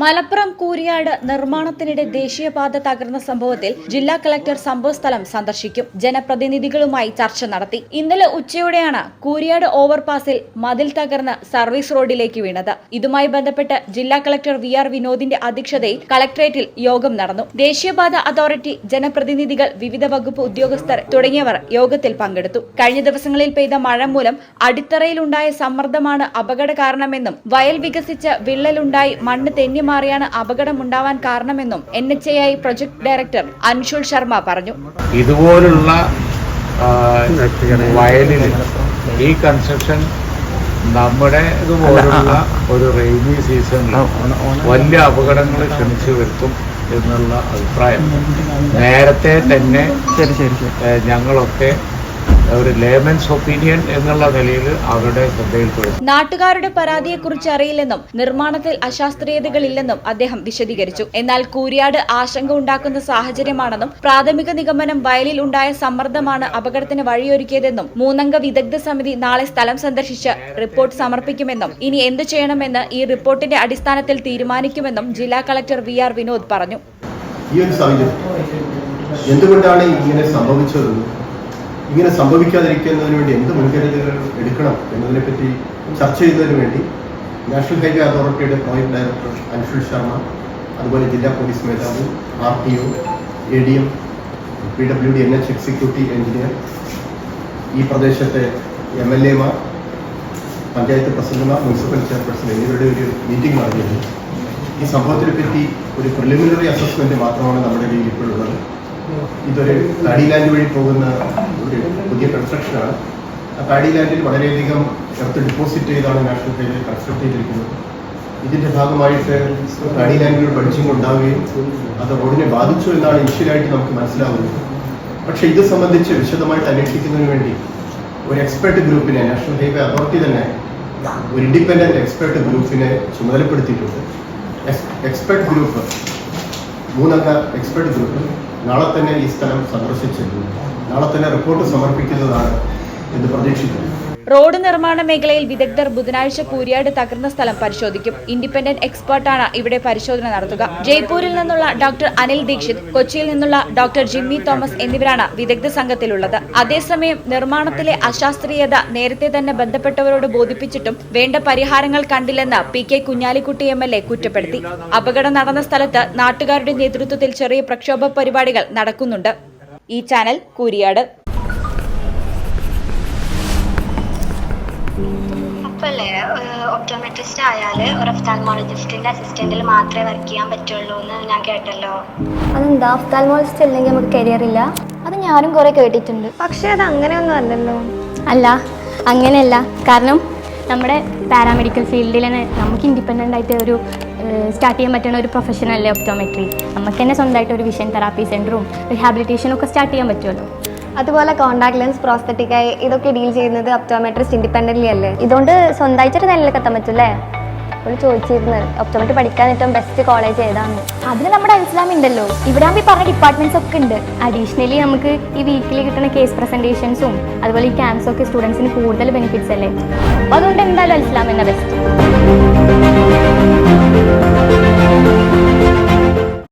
മലപ്പുറം കൂരിയാട് നിർമ്മാണത്തിനിടെ ദേശീയപാത തകർന്ന സംഭവത്തിൽ ജില്ലാ കളക്ടർ സംഭവസ്ഥലം സന്ദർശിക്കും. ജനപ്രതിനിധികളുമായി ചർച്ച നടത്തി. ഇന്നലെ ഉച്ചയോടെയാണ് കൂരിയാട് ഓവർപാസിൽ മതിൽ തകർന്ന് സർവീസ് റോഡിലേക്ക് വീണത്. ഇതുമായി ബന്ധപ്പെട്ട് ജില്ലാ കളക്ടർ വി ആർ വിനോദിന്റെ അധ്യക്ഷതയിൽ കളക്ടറേറ്റിൽ യോഗം നടന്നു. ദേശീയപാത അതോറിറ്റി ജനപ്രതിനിധികൾ വിവിധ വകുപ്പ് ഉദ്യോഗസ്ഥർ തുടങ്ങിയവർ യോഗത്തിൽ പങ്കെടുത്തു. കഴിഞ്ഞ ദിവസങ്ങളിൽ പെയ്ത മഴ മൂലം അടിത്തറയിലുണ്ടായ സമ്മർദ്ദമാണ് അപകട കാരണമെന്നും വയൽ വികസിച്ച് വിള്ളലുണ്ടായി മണ്ണ് തെന്നിമാറിയാണ് അപകടമുണ്ടാവാൻ കാരണമെന്നും N H A I project director Anshul Sharma പറഞ്ഞു. ഇതുപോലുള്ള വയലിൽ ഈ കൺസ്ട്രക്ഷൻ നമ്മുടെ ഇതുപോലുള്ള ഒരു റെയിനി സീസണിൽ വലിയ അപകടങ്ങൾ ക്ഷണിച്ചു വരുത്തും എന്നുള്ള അഭിപ്രായം. നേരത്തെ തന്നെ ഞങ്ങളൊക്കെ ഒരു ലേമൻസ് ഒപ്പീനിയൻ എന്നുള്ള നിലയിൽ അവരുടെ ശ്രദ്ധയിൽപ്പെടും. നാട്ടുകാരുടെ പരാതിയെക്കുറിച്ച് അറിയില്ലെന്നും നിർമ്മാണത്തിൽ അശാസ്ത്രീയതകളില്ലെന്നും അദ്ദേഹം വിശദീകരിച്ചു. എന്നാൽ കൂരിയാട് ആശങ്ക ഉണ്ടാക്കുന്ന സാഹചര്യമാണെന്നും പ്രാഥമിക നിഗമനം വയലിൽ ഉണ്ടായ സമ്മർദ്ദമാണ് അപകടത്തിന് വഴിയൊരുക്കിയതെന്നും മൂന്നംഗ വിദഗ്ധ സമിതി നാളെ സ്ഥലം സന്ദർശിച്ച് റിപ്പോർട്ട് സമർപ്പിക്കുമെന്നും ഇനി എന്ത് ചെയ്യണമെന്ന് ഈ റിപ്പോർട്ടിന്റെ അടിസ്ഥാനത്തിൽ തീരുമാനിക്കുമെന്നും ജില്ലാ കളക്ടർ വി ആർ വിനോദ് പറഞ്ഞു. ഈ ഒരു സാഹചര്യം. എന്തുകൊണ്ടാണ് ഇങ്ങനെ സംഭവിച്ചത്? ഇങ്ങനെ സംഭവിക്കാതിരിക്കുന്നതിന് വേണ്ടി എന്ത് മുൻകരുതലുകൾ എടുക്കണം എന്നതിനെപ്പറ്റി ചർച്ച ചെയ്യുന്നതിന് വേണ്ടി നാഷണൽ ഹൈവേ അതോറിറ്റിയുടെ പ്രോജക്ട് ഡയറക്ടർ അൻഷുൽ ശർമ്മ അതുപോലെ ജില്ലാ പോലീസ് മേധാവി R T O A D M P W D N H executive engineer ഈ പ്രദേശത്തെ എം എൽ എമാർ പഞ്ചായത്ത് പ്രസിഡന്റുമാർ മുനിസിപ്പൽ ചെയർപേഴ്സൺ എന്നിവരുടെ ഒരു മീറ്റിംഗ് നടന്നിരുന്നു. ഈ സംഭവത്തിനെ പറ്റി ഒരു പ്രിലിമിനറി അസസ്മെന്റ് മാത്രമാണ് നമ്മുടെ കയ്യിൽ ഇപ്പോഴുള്ളത്. ഇതൊരു പാഡി ലാൻഡ് വഴി പോകുന്ന ഒരു പുതിയ കൺസ്ട്രക്ഷനാണ് ആ പാഡി ലാൻഡിൽ വളരെയധികം എർത്ത് ഡിപ്പോസിറ്റ് ചെയ്താണ് നാഷണൽ ഹൈവേ കൺസ്ട്രക്ട് ചെയ്തിരിക്കുന്നത്. ഇതിന്റെ ഭാഗമായിട്ട് പാഡി ലാൻഡിൽ ബഡ്ജിങ് ഉണ്ടാവുകയും അത് റോഡിനെ ബാധിച്ചു എന്നാണ് ഇനിഷ്യലായിട്ട് നമുക്ക് മനസ്സിലാവുന്നത്. പക്ഷെ ഇത് സംബന്ധിച്ച് വിശദമായിട്ട് അന്വേഷിക്കുന്നതിന് വേണ്ടി ഒരു എക്സ്പെർട്ട് ഗ്രൂപ്പിനെ നാഷണൽ ഹൈവേ അതോറിറ്റി തന്നെ ഒരു ഇൻഡിപെൻഡന്റ് എക്സ്പെർട്ട് ഗ്രൂപ്പിനെ ചുമതലപ്പെടുത്തിയിട്ടുണ്ട്. എക്സ്പെർട്ട് ഗ്രൂപ്പ് മൂന്നംഗ എക്സ്പെർട്ട് ഗ്രൂപ്പ് നാളെ തന്നെ ഈ സ്ഥലം സന്ദർശിച്ച് നാളെ തന്നെ റിപ്പോർട്ട് സമർപ്പിക്കുന്നതാണ് എന്ന് പ്രതീക്ഷിക്കുന്നു. റോഡ് നിർമ്മാണ മേഖലയിൽ വിദഗ്ധർ ബുധനാഴ്ച കൂരിയാട് തകർന്ന സ്ഥലം പരിശോധിക്കും. ഇൻഡിപെൻഡന്റ് എക്സ്പേർട്ടാണ് ഇവിടെ പരിശോധന നടത്തുക. ജയ്പൂരിൽ നിന്നുള്ള ഡോക്ടർ അനിൽ ദീക്ഷിത് കൊച്ചിയിൽ നിന്നുള്ള ഡോക്ടർ ജിമ്മി തോമസ് എന്നിവരാണ് വിദഗ്ധ സംഘത്തിലുള്ളത്. അതേസമയം നിർമ്മാണത്തിലെ അശാസ്ത്രീയത നേരത്തെ തന്നെ ബന്ധപ്പെട്ടവരോട് ബോധിപ്പിച്ചിട്ടും വേണ്ട പരിഹാരങ്ങൾ കണ്ടില്ലെന്ന് P K Kunhalikutty M L A കുറ്റപ്പെടുത്തി. അപകടം നടന്ന സ്ഥലത്ത് നാട്ടുകാരുടെ നേതൃത്വത്തിൽ ചെറിയ പ്രക്ഷോഭ പരിപാടികൾ നടക്കുന്നുണ്ട്. ഈ ചാനൽ കൂരിയാട്. അപ്പല്ലേ? ഒപ്റ്റോമെട്രിസ്റ്റ് ആയാൽ ഒരു ഒഫ്താൽമോളജിസ്റ്റിന്റെ അസിസ്റ്റന്റിൽ മാത്രമേ വർക്ക് ചെയ്യാൻ പറ്റുള്ളൂ എന്ന് ഞാൻ കേട്ടല്ലോ. അതെന്താ? ഒഫ്താൽമോളജിസ്റ്റ് അല്ലെങ്കിൽ നമുക്ക് കരിയർ ഇല്ല. അത് ഞാനും കുറെ കേട്ടിട്ടുണ്ട്. പക്ഷേ അത് അങ്ങനെയൊന്നും അല്ലല്ലോ. അല്ല അങ്ങനെയല്ല. കാരണം നമ്മുടെ പാരാമെഡിക്കൽ ഫീൽഡിൽ തന്നെ നമുക്ക് ഇൻഡിപെൻഡന്റ് ആയിട്ട് ഒരു സ്റ്റാർട്ട് ചെയ്യാൻ പറ്റുന്ന ഒരു പ്രൊഫഷനല്ലേ ഒപ്റ്റോമെട്രി നമുക്ക് തന്നെ സ്വന്തമായിട്ട് ഒരു വിഷൻ തെറാപ്പി സെന്ററും റിഹാബിലിറ്റേഷനും ഒക്കെ സ്റ്റാർട്ട് ചെയ്യാൻ പറ്റുമല്ലോ അതുപോലെ കോണ്ടാക്ട് ലെൻസ് പ്രോസ്തറ്റിക് ആയി ഇതൊക്കെ ഡീൽ ചെയ്യുന്നത് ഒപ്റ്റോമെട്രിസ്റ്റ് ഇൻഡിപെൻഡന്റ്ലി അല്ലേ? ഇതുകൊണ്ട് സ്വന്തമായിട്ടൊരു നിലയിലൊക്കെ എത്താൻ പറ്റൂലേ അവൾ ചോദിച്ചിരുന്നത് ഒപ്റ്റോമെട്രി പഠിക്കാൻ ഏറ്റവും ബെസ്റ്റ് കോളേജ് ഏതാണ്? അതിന് നമ്മുടെ അൽസ്ലാം ഉണ്ടല്ലോ. ഇവിടെ ആകുമ്പോൾ പറഞ്ഞ ഡിപ്പാർട്ട്മെന്റ്സ് ഒക്കെ ഉണ്ട്. അഡീഷണലി നമുക്ക് ഈ വീക്കിലി കിട്ടുന്ന കേസ് പ്രസന്റേഷൻസും അതുപോലെ ഈ ക്യാമ്പ്സും ഒക്കെ സ്റ്റുഡൻസിന് കൂടുതൽ ബെനിഫിറ്റ്സ് അല്ലേ? അതുകൊണ്ട് എന്തായാലും അൽസ്ലാം എന്ന ബെസ്റ്റ്